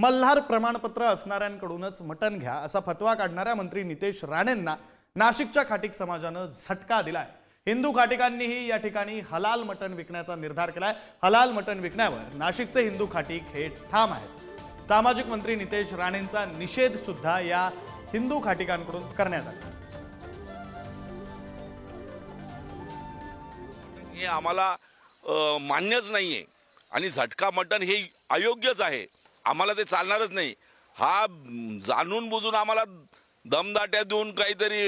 मल्हार प्रमाणपत्र असणाऱ्यांकडूनच मटण घ्या असा फतवा काढणाऱ्या मंत्री नितेश राणेंना नाशिकच्या खाटीक समाजानं झटका दिलाय. हिंदू खाटिकांनीही या ठिकाणी हलाल मटण विकण्याचा निर्धार केलाय. हलाल मटण विकण्यावर नाशिकचे हिंदू खाटीक हे ठाम आहेत. सामाजिक मंत्री नितेश राणेंचा निषेध सुद्धा या हिंदू खाटिकांकडून करण्यात आला. हे आम्हाला मान्यच नाही आहे आणि झटका मटण हे अयोग्यच आहे. आम्हाला ते चालणारच नाही. हा जाणून बुजून आम्हाला दमदाट्या देऊन काहीतरी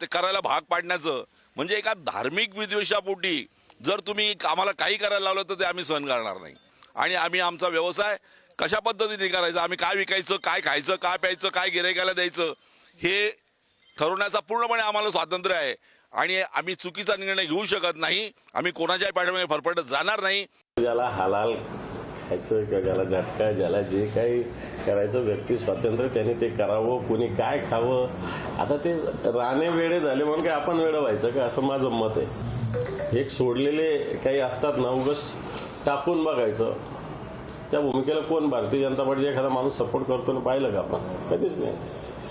ते करायला भाग पाडण्याचं. म्हणजे एका धार्मिक विद्वेषापोटी जर तुम्ही आम्हाला काही करायला लावलं तर ते आम्ही सहन करणार नाही. आणि आम्ही आमचा व्यवसाय कशा पद्धतीने करायचा? आम्ही काय विकायचं काय खायचं काय प्यायचं काय गिरायकाला द्यायचं? हे ठरवण्याचा पूर्णपणे आम्हाला स्वातंत्र्य आहे. आणि आम्ही चुकीचा निर्णय घेऊ शकत नाही. आम्ही कोणाच्याही पाठीमागे फरफटत जाणार नाही. ज्याला हलाल खायचं किंवा ज्याला झटका ज्याला जे काही करायचं व्यक्ती स्वातंत्र्य त्यांनी ते करावं कुणी काय खावं. आता ते राणे वेळे झाले म्हणून काय आपण वेळ व्हायचं का? असं माझं मत आहे. एक सोडलेले काही असतात ना उगस टाकून बघायचं. त्या भूमिकेला कोण? भारतीय जनता पार्टीचा एखादा माणूस सपोर्ट करतो पाहिलं का आपण? कधीच नाही.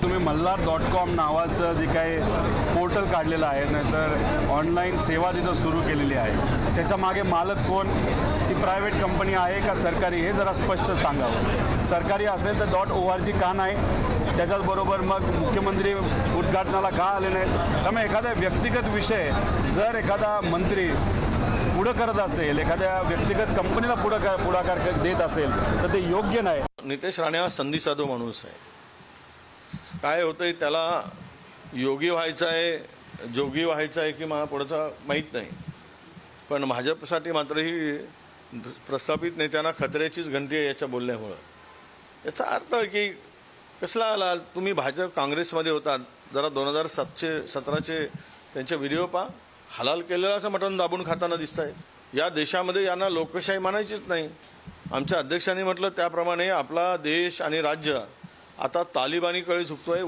तुम्ही मल्हार डॉट कॉम नावाचं जे काही पोर्टल काढलेलं आहे नाहीतर ऑनलाईन सेवा तिथं सुरू केलेली आहे. त्याच्यामागे मालक कोण? ती प्रायव्हेट कंपनी आहे का सरकारी हे जरा स्पष्ट सांगावं. सरकारी असेल तर डॉट ओ आर जी का नाही त्याच्याचबरोबर मग मुख्यमंत्री उद्घाटनाला का आले नाहीत? त्यामुळे एखादा व्यक्तिगत विषय जर एखादा मंत्री पुढं करत असेल एखाद्या व्यक्तिगत कंपनीला पुढं पुढाकार देत असेल तर ते योग्य नाही. नितेश राणे हा संधिसाधू माणूस आहे. काय होतंय त्याला योगी व्हायचं आहे जोगी व्हायचं आहे की मला पुढचा माहीत नाही. पण भाजपसाठी मात्र ही प्रस्थापित नेत्यांना खतऱ्याचीच घंटी आहे याच्या बोलण्यामुळं. याचा अर्थ आहे की कसला आला तुम्ही भाजप काँग्रेसमध्ये होता जरा दोन हजार सातशे सतराचे त्यांचे व्हिडिओ पहा. हलाल केलेलं असं मटण दाबून खाताना दिसत आहे या देशामध्ये यांना लोकशाही मानायचीच नाही. आमच्या अध्यक्षांनी म्हटलं त्याप्रमाणे आपला देश आणि राज्य आता तालिबानीकडे झुकतोय